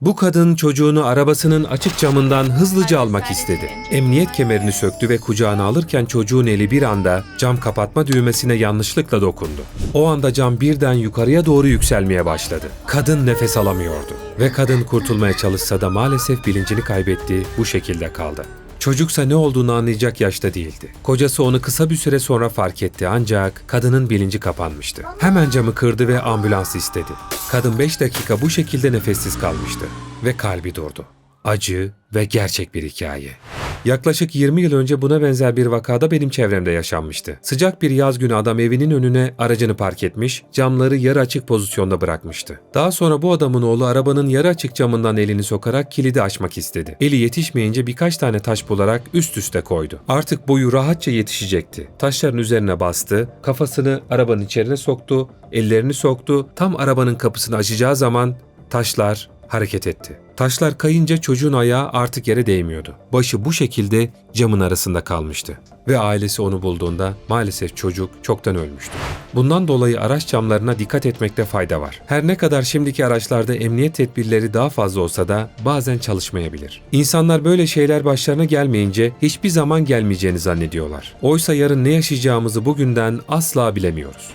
Bu kadın çocuğunu arabasının açık camından hızlıca almak istedi. Emniyet kemerini söktü ve kucağına alırken çocuğun eli bir anda cam kapatma düğmesine yanlışlıkla dokundu. O anda cam birden yukarıya doğru yükselmeye başladı. Kadın nefes alamıyordu ve kadın kurtulmaya çalışsa da maalesef bilincini kaybetti, bu şekilde kaldı. Çocuksa ne olduğunu anlayacak yaşta değildi. Kocası onu kısa bir süre sonra fark etti ancak kadının bilinci kapanmıştı. Hemen camı kırdı ve ambulans istedi. Kadın 5 dakika bu şekilde nefessiz kalmıştı ve kalbi durdu. Acı ve gerçek bir hikaye. Yaklaşık 20 yıl önce buna benzer bir vakada benim çevremde yaşanmıştı. Sıcak bir yaz günü adam evinin önüne aracını park etmiş, camları yarı açık pozisyonda bırakmıştı. Daha sonra bu adamın oğlu arabanın yarı açık camından elini sokarak kilidi açmak istedi. Eli yetişmeyince birkaç tane taş bularak üst üste koydu. Artık boyu rahatça yetişecekti. Taşların üzerine bastı, kafasını arabanın içerine soktu, ellerini soktu. Tam arabanın kapısını açacağı zaman taşlar hareket etti. Taşlar kayınca çocuğun ayağı artık yere değmiyordu. Başı bu şekilde camın arasında kalmıştı. Ve ailesi onu bulduğunda maalesef çocuk çoktan ölmüştü. Bundan dolayı araç camlarına dikkat etmekte fayda var. Her ne kadar şimdiki araçlarda emniyet tedbirleri daha fazla olsa da bazen çalışmayabilir. İnsanlar böyle şeyler başlarına gelmeyince hiçbir zaman gelmeyeceğini zannediyorlar. Oysa yarın ne yaşayacağımızı bugünden asla bilemiyoruz.